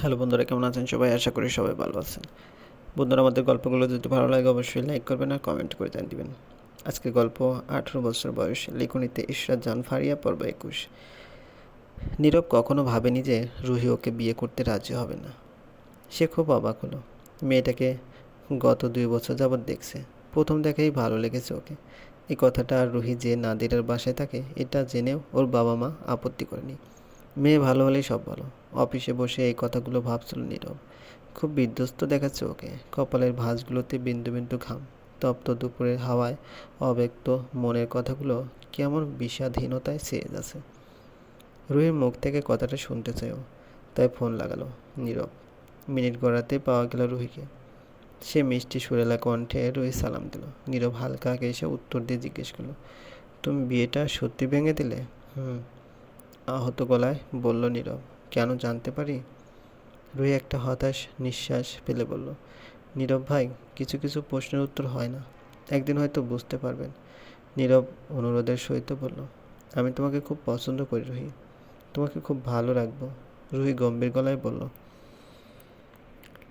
Hello বন্ধুরা, কেমন আছেন সবাই? আশা করি সবাই ভালো আছেন। বন্ধুরা, আমাদের গল্পগুলো যদি ভালো লাগে, অবশ্যই লাইক করবেন আর কমেন্ট করে জানিয়ে দিবেন। আজকে গল্প, আঠেরো বছর বয়স লিখনিতে ইশরাত জান ফারিয়া, পর্ব একুশ। নীরব কখনো ভাবেনি যে রুহি ওকে বিয়ে করতে রাজি হবে না। সে খুব অবাক হলো। মেয়েটাকে গত দুই বছর যাবৎ দেখছে। প্রথম দেখেই ভালো লেগেছে ওকে। এই কথাটা আর রুহি যে নাদিরার বাসায় থাকে, এটা জেনেও ওর বাবা মা আপত্তি করেনি। মেয়ে ভালো হলেই সব ভালো। অফিসে বসে এই কথাগুলো ভাবছিল নীরব। খুব বিধ্বস্ত দেখাচ্ছে ওকে। কপালের ভাঁজগুলোতে বিন্দু বিন্দু ঘাম। তপ্ত দুপুরের হাওয়ায় অব্যক্ত মনের কথাগুলো কেমন বিষাদহীনতায় ছেয়ে যাচ্ছে। রুহির মুখ থেকে কথাটা শুনতে চাইও, তাই ফোন লাগালো নীরব। মিনিট গড়াতে পাওয়া গেল রুহিকে। সে মিষ্টি সুরেলা কণ্ঠে রুহি সালাম দিল। নীরব হালকা এসে উত্তর দিয়ে জিজ্ঞেস করল, তুমি বিয়েটা সত্যি ভেঙে দিলে? হুম। আহত গলায় বলল, নীরব, কেন জানতে পারি? রুহি একটা হতাশ নিঃশ্বাস ফেলে বলল, নীরব ভাই, কিছু কিছু প্রশ্নের উত্তর হয় না, একদিন হয়তো বুঝতে পারবেন। নীরব অনুরোধের সহিত বলল, আমি তোমাকে খুব পছন্দ করি রুহি, তোমাকে খুব ভালো রাখব। রুহি গম্ভীর গলায় বলল,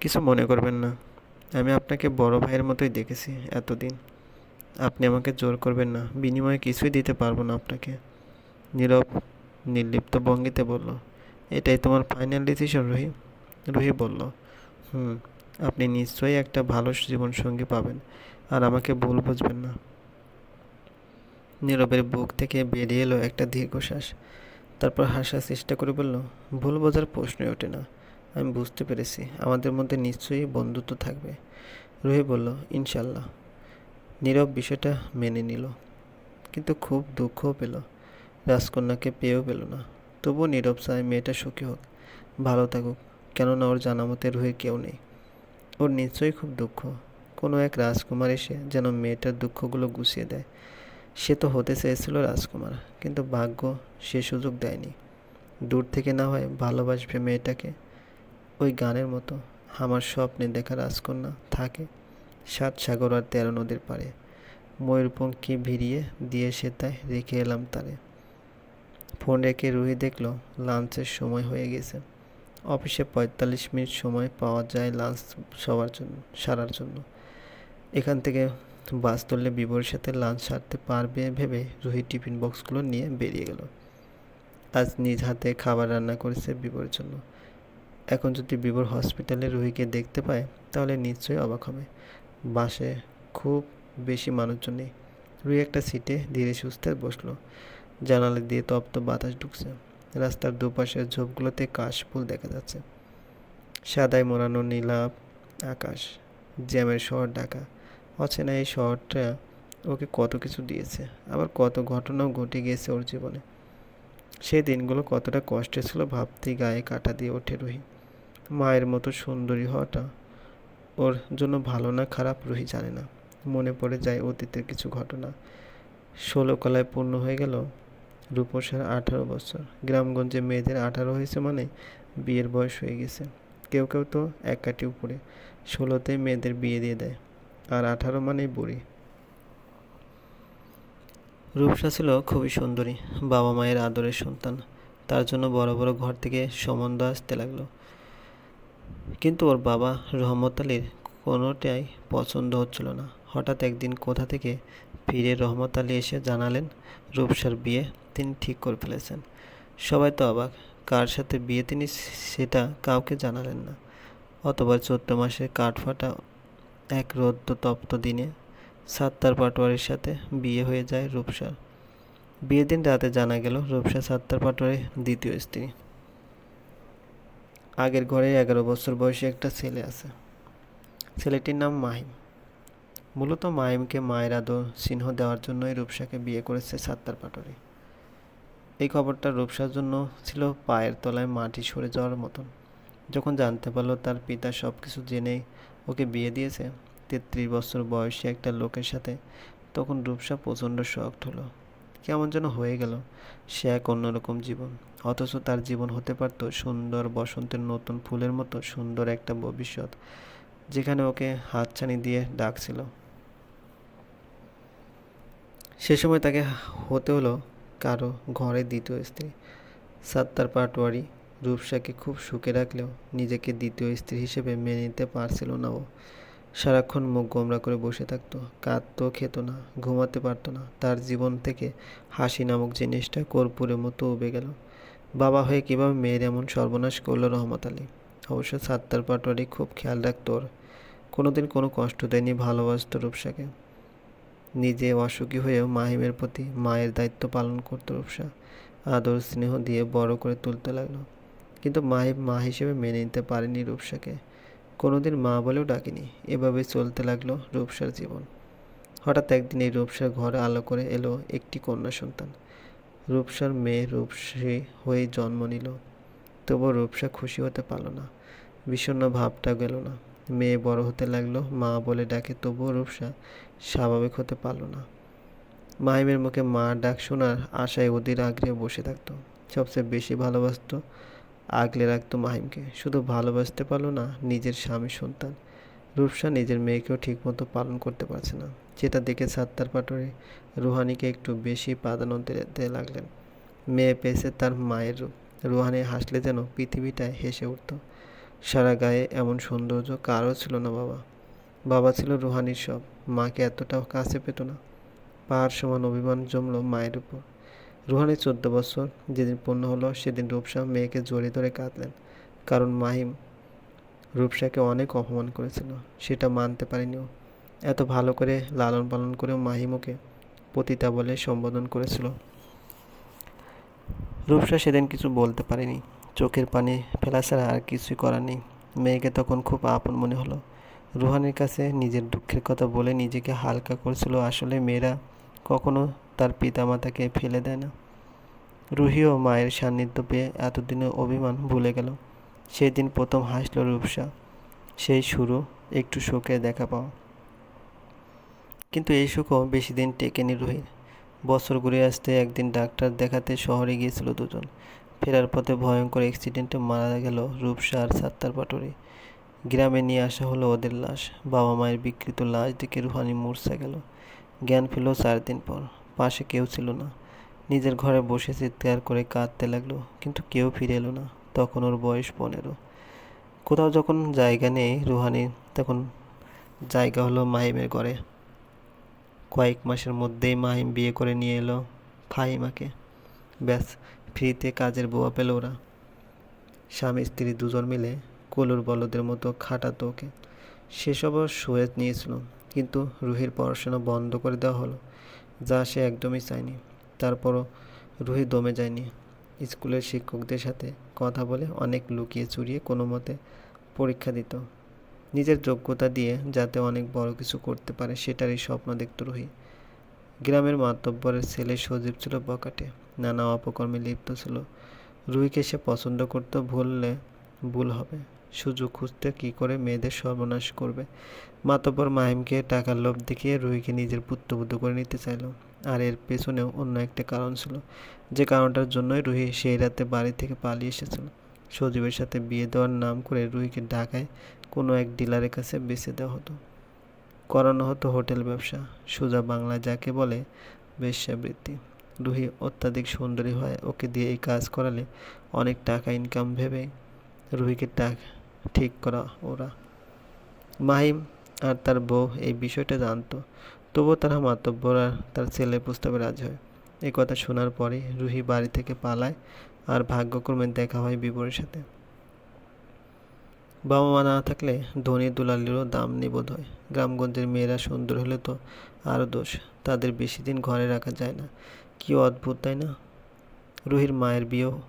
কিছু মনে করবেন না, আমি আপনাকে বড় ভাইয়ের মতোই দেখেছি এতদিন। আপনি আমাকে জোর করবেন না, বিনিময়ে কিছুই দিতে পারব না আপনাকে। নীরব নির্লিপ্ত ভঙ্গিতে বলল, এটাই তোমার ফাইনাল ডিসিশন রুহি রুহি বলল, হুম, আপনি নিশ্চয়ই একটা ভালো জীবনসঙ্গী পাবেন, আর আমাকে ভুল বুঝবেন না। নীরবের বুক থেকে বেরিয়ে এলো একটা দীর্ঘশ্বাস। তারপর হাসার চেষ্টা করে বলল, ভুল বোঝার প্রশ্নই ওঠে না, আমি বুঝতে পেরেছি, আমাদের মধ্যে নিশ্চয়ই বন্ধুত্ব থাকবে। রুহি বলল ইনশাল্লাহ নীরব বিষয়টা মেনে নিল, কিন্তু খুব দুঃখও পেল। রাজকন্যাকে পেয়েও পেল না। তবুও নীরব চায় মেয়েটা সুখী হোক, ভালো থাকুক, কেননা ওর জানা মতে রুহির কেউ নেই। ওর নিশ্চয়ই খুব দুঃখ। কোনো এক রাজকুমার এসে যেন মেয়েটার দুঃখগুলো গুছিয়ে দেয়। সে তো হতে চেয়েছিল রাজকুমার, কিন্তু ভাগ্য সে সুযোগ দেয়নি। দূর থেকে না হয় ভালোবাসবে মেয়েটাকে। ওই গানের মতো আমার স্বপ্নে দেখা রাজকন্যা থাকে সাত সাগর আর তেরো নদীর পাড়ে। ময়ূরপঙ্খী ভিড়িয়ে দিয়ে সে তাই রেখে এলাম তারে। ফোন রেখে রুহি দেখল, লাঞ্চের সময় হয়ে গেছে। অফিসে পঁয়তাল্লিশ মিনিট সময় পাওয়া যায় লাঞ্চ সবার জন্য, সারার জন্য। এখান থেকে বাস ধরলে বিবরের সাথে লাঞ্চ সারতে পারবে ভেবে রুহি টিফিন বক্সগুলো নিয়ে বেরিয়ে গেল। আজ নিজ হাতে খাবার রান্না করেছে বিবরের জন্য। এখন যদি বিবর হসপিটালে রুহিকে দেখতে পায়, তাহলে নিশ্চয়ই অবাক হবে। বাসে খুব বেশি মানুষজন নেই। রুহি একটা সিটে ধীরে সুস্থে বসল। জানালা দিয়ে তপ্ত বাতাস ঢুকছে। রাস্তার দুপাশের ঝোপগুলোতে কাশফুল দেখা যাচ্ছে। সাদায় মোড়ানো নীলাপ আকাশ, জ্যামের শহর ঢাকা। অচেনা এই শহরটা ওকে কত কিছু দিয়েছে, আবার কত ঘটনাও ঘটে গিয়েছে ওর জীবনে। সেই দিনগুলো কতটা কষ্টে ছিল ভাবতেই গায়ে কাটা দিয়ে ওঠে রুহি। মায়ের মতো সুন্দরী হওয়াটা ওর জন্য ভালো না খারাপ রুহি জানে না। মনে পড়ে যায় অতীতের কিছু ঘটনা। ষোলো কলায় পূর্ণ হয়ে গেল রূপসার আঠারো বছর। গ্রামগঞ্জে মেয়েদের আঠারো হয়েছে মানে বিয়ের বয়স হয়ে গেছে। কেউ কেউ তো এক কাটি উপরে। ষোলোতে মেয়েদের বিয়ে দিয়ে দেয়। আর আঠারো মানেই বুড়ি। রূপসা ছিল খুবই সুন্দরী, বাবা মায়ের আদরের সন্তান। তার জন্য বড় বড় ঘর থেকে সম্বন্ধ আসতে লাগল। কিন্তু ওর বাবা রহমত আলীর কোনোটাই পছন্দ হচ্ছিল না। হঠাৎ একদিন কোথা থেকে ফিরে রহমত আলী এসে জানালেন, রূপসার বিয়ে তিনি ঠিক করে ফেলেছেন। সবাই তো অবাক, কার সাথে বিয়ে তিনি সেটা কাউকে জানালেন না। অতবার চোদ্দ মাসের কাঠফাটা এক রৌদ্র তপ্ত দিনে সাত্তার পাটোয়ারির সাথে বিয়ে হয়ে যায় রূপসার। বিয়ের দিন রাতে জানা গেল রূপসা সাত্তার পাটোয়ারির দ্বিতীয় স্ত্রী। আগের ঘরে এগারো বছর বয়সী একটা ছেলে আছে। ছেলেটির নাম মাহিম। মূলত মাহিমকে মায়ের আদর চিহ্ন দেওয়ার জন্যই রূপসাকে বিয়ে করেছে সাত্তার পাটোয়ারি। এই খবরটা রূপসার জন্য ছিল পায়ের তলায় মাটি সরে যাওয়ার মতন। যখন জানতে পারল তার পিতা সব কিছু জেনে ওকে বিয়ে দিয়েছে, তেত্রিশ বছর বয়সী একটা লোকের সাথে, তখন রূপসা প্রচণ্ড শক্ট হলো। কেমন যেন হয়ে গেল সে এক অন্যরকম জীবন। অথচ তার জীবন হতে পারত সুন্দর বসন্তের নতুন ফুলের মতো সুন্দর একটা ভবিষ্যৎ, যেখানে ওকে হাতছানি দিয়ে ডাকছিল। সে সময় তাকে হতে হলো কারও ঘরে দ্বিতীয় স্ত্রী। সাত্তার পাটোয়ারি রূপসাকে খুব সুখে রাখলেও নিজেকে দ্বিতীয় স্ত্রী হিসেবে মেনে নিতে পারছিল না ও। সারাক্ষণ মুখ গোমরা করে বসে থাকতো কাঁদতো খেত না, ঘুমাতে পারতো না। তার জীবন থেকে হাসি নামক জিনিসটা কর্পূরের মতো উবে গেল। বাবা হয়ে কীভাবে মেয়ের এমন সর্বনাশ করল রহমত আলী? অবশ্য সাত্তার পাটোয়ারি খুব খেয়াল রাখতো ওর। কোনোদিন কোনো কষ্ট দেয়নি ভালোবাসত রূপসাকে। নিজে অসুখী হয়েও মাহিমের প্রতি মায়ের দায়িত্ব পালন করতো রূপসা আদর, স্নেহ দিয়ে বড় করে তুলতে লাগল। কিন্তু মাহিম মা হিসেবে মেনে নিতে পারেনি রূপসাকে। কোনোদিন মা বলেও ডাকিনি। এভাবে চলতে লাগল রূপসার জীবন। হঠাৎ একদিন এই রূপসার ঘরে আলো করে এলো একটি কন্যা সন্তান। রূপসার মেয়ে রূপসী হয়ে জন্ম নিল। তবুও রূপসা খুশি হতে পারল না। বিষণ্ণ ভাবটা গেল না। মেয়ে বড় হতে লাগল। মা বলে ডাকে, তবুও রূপসা স্বাভাবিক হতে পারল না। মাহিমের মুখে মা ডাক শোনার আশায় অধীর আগ্রহে বসে থাকতো। সবচেয়ে বেশি ভালোবাসতো, আগলে রাখতো মাহিমকে। শুধু ভালোবাসতে পারল না, নিজের স্বামী, সন্তান। রূপসা নিজের মেয়েকেও ঠিকমতো পালন করতে পারছে না। যেটা দেখে সাত্তার পাটোয়ারি রুহানিকে একটু বেশি প্রাধান্য দিতে লাগলেন। মেয়ে পেয়েছে তার মায়ের রূপ। রুহানি হাসলে যেন পৃথিবীটায় হেসে উঠত। সারা গায়ে এমন সৌন্দর্য কারও ছিল না বাবা। বাবা ছিল রুহানির সব। মাকে এতটাও কাছে পেত না। পাহাড় সমান অভিমান জমল মায়ের উপর। রুহানি চোদ্দ বছর যেদিন পূর্ণ হলো, সেদিন রূপসা মেয়েকে জড়িয়ে ধরে কাঁদলেন। কারণ মাহিম রূপসাকে অনেক অপমান করেছিল। সেটা মানতে পারেনি ও। এত ভালো করে লালন পালন করেও মাহিমকে পতিতা বলে সম্বোধন করেছিল। রূপসা সেদিন কিছু বলতে পারেনি। চোখের পানি ফেলা ছাড়া আর কিছুই করার নেই। মেয়েকে তখন খুব আপন মনে হলো। রুহানের কাছে নিজের দুঃখের কথা বলে নিজেকে হালকা করছিল। আসলে মেয়েরা কখনো তার পিতামাতাকে ফেলে দেয় না। রুহিও মায়ের সান্নিধ্য পেয়ে এতদিনে অভিমান ভুলে গেল। সেই দিন প্রথম হাসল রূপসা। সেই শুরু, একটু সুখে দেখা পাওয়া। কিন্তু এই সুখও বেশি দিন টেকেনি রুহির। বছর ঘুরে আসতে একদিন ডাক্তার দেখাতে শহরে গিয়েছিল দুজন। ফেরার পথে ভয়ঙ্কর অ্যাক্সিডেন্টে মারা গেল রূপসা আর সাত্তার পাটরি। গ্রামে নিয়ে আসা হলো ওদের লাশ। বাবা মায়ের বিকৃত লাশ দেখে রুহানি মূর্ছা গেল। জ্ঞান ফিরল চার দিন পর। পাশে কেউ ছিল না। নিজের ঘরে বসে চিৎকার করে কাঁদতে লাগল, কিন্তু কেউ ফিরে এলো না। তখন ওর বয়স পনেরো। কোথাও যখন জায়গা নেই রুহানি, তখন জায়গা হলো মাহিমের ঘরে। কয়েক মাসের মধ্যেই মাহিম বিয়ে করে নিয়ে এলো ফাহিমাকে। ব্যাস ফ্রিতে কাজের বোয়া পেল ওরা। স্বামী, স্ত্রী দুজন মিলে কলুর বলদের মতো খাটাতো ওকে। সেসবও শুয়ে নিয়েছিল, কিন্তু রুহির পড়াশোনা বন্ধ করে দেওয়া হলো। যা সে একদমই চায়নি। তারপরও রুহি দমে যায়নি। স্কুলের শিক্ষকদের সাথে কথা বলে অনেক লুকিয়ে চুরিয়ে কোনো মতে পরীক্ষা দিত। নিজের যোগ্যতা দিয়ে যাতে অনেক বড় কিছু করতে পারে, সেটারই স্বপ্ন দেখত রুহি। গ্রামের মাতব্বরের ছেলে সজীব ছিল বকাটে। নানা অপকর্মে লিপ্ত ছিল। রুহিকে সে পছন্দ করতে ভুললে ভুল হবে। সুযোগ খুঁজতে কী করে মেয়েদের সর্বনাশ করবে? মাতব্বর মাহিমকে টাকার লোভ দেখিয়ে রুহিকে নিজের পুত্রবুদ্ধ করে নিতে চাইল। আর এর পেছনেও অন্য একটা কারণ ছিল। যে কারণটার জন্যই রুহি সেই রাতে বাড়ি থেকে পালিয়ে এসেছিল। সজীবের সাথে বিয়ে দেওয়ার নাম করে রুহিকে ঢাকায় কোনো এক ডিলারের কাছে বেছে দেওয়া হতো। করানো হতো হোটেল ব্যবসা। সোজা বাংলা যাকে বলে বেশ্যাবৃত্তি। রুহি অত্যাধিক সুন্দরী হয়, ওকে দিয়ে এই কাজ করালে অনেক টাকা ইনকাম ভেবে রুহিকে টাক ঠিক করা ওরা। মাহিম আর তার বউ এই বিষয়টা জানতো, তবুও তারা মাতব্বরা তার ছেলের প্রস্তাবে রাজি হয়। এই কথা শোনার পরে রুহি বাড়ি থেকে পালায় আর ভাগ্যক্রমে দেখা হয় বিবরের সাথে। বাবা মা না থাকলে ধনী দুলালিরও দাম নিবোধ হয়। গ্রামগঞ্জের মেয়েরা সুন্দর হলে তো আরও দোষ, তাদের বেশি দিন ঘরে রাখা যায় না। কি অদ্ভুত, তাই না? রুহির মায়ের বিয়েও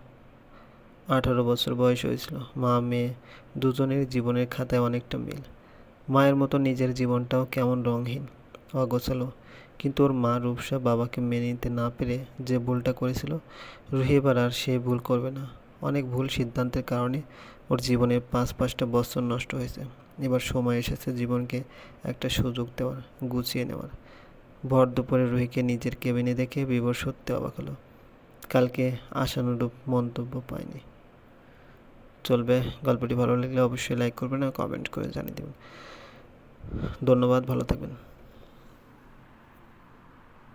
আঠারো বছর বয়স হয়েছিল। মা, মেয়ে দুজনের জীবনের খাতায় অনেকটা মিল। মায়ের মতো নিজের জীবনটাও কেমন রঙহীন, অগোছালো। কিন্তু ওর মা রূপসা বাবাকে মেনে নিতে না পেরে যে ভুলটা করেছিল, রুহি এবার আর সে ভুল করবে না। অনেক ভুল সিদ্ধান্তের কারণে ওর জীবনে পাঁচ পাঁচটা বছর নষ্ট হয়েছে। এবার সময় এসেছে জীবনকে একটা সুযোগ দেওয়ার, গুছিয়ে নেওয়ার। ভর দুপুরে রুহিকে নিজের কেবিনে দেখে বিবর সত্যি অবাক হলো। কালকে আশানুরূপ মন্তব্য পায়নি। চলবে, গল্পটি ভালো লাগলে অবশ্যই লাইক করবেন আর কমেন্ট করে জানিয়ে দেবেন। ধন্যবাদ, ভালো থাকবেন।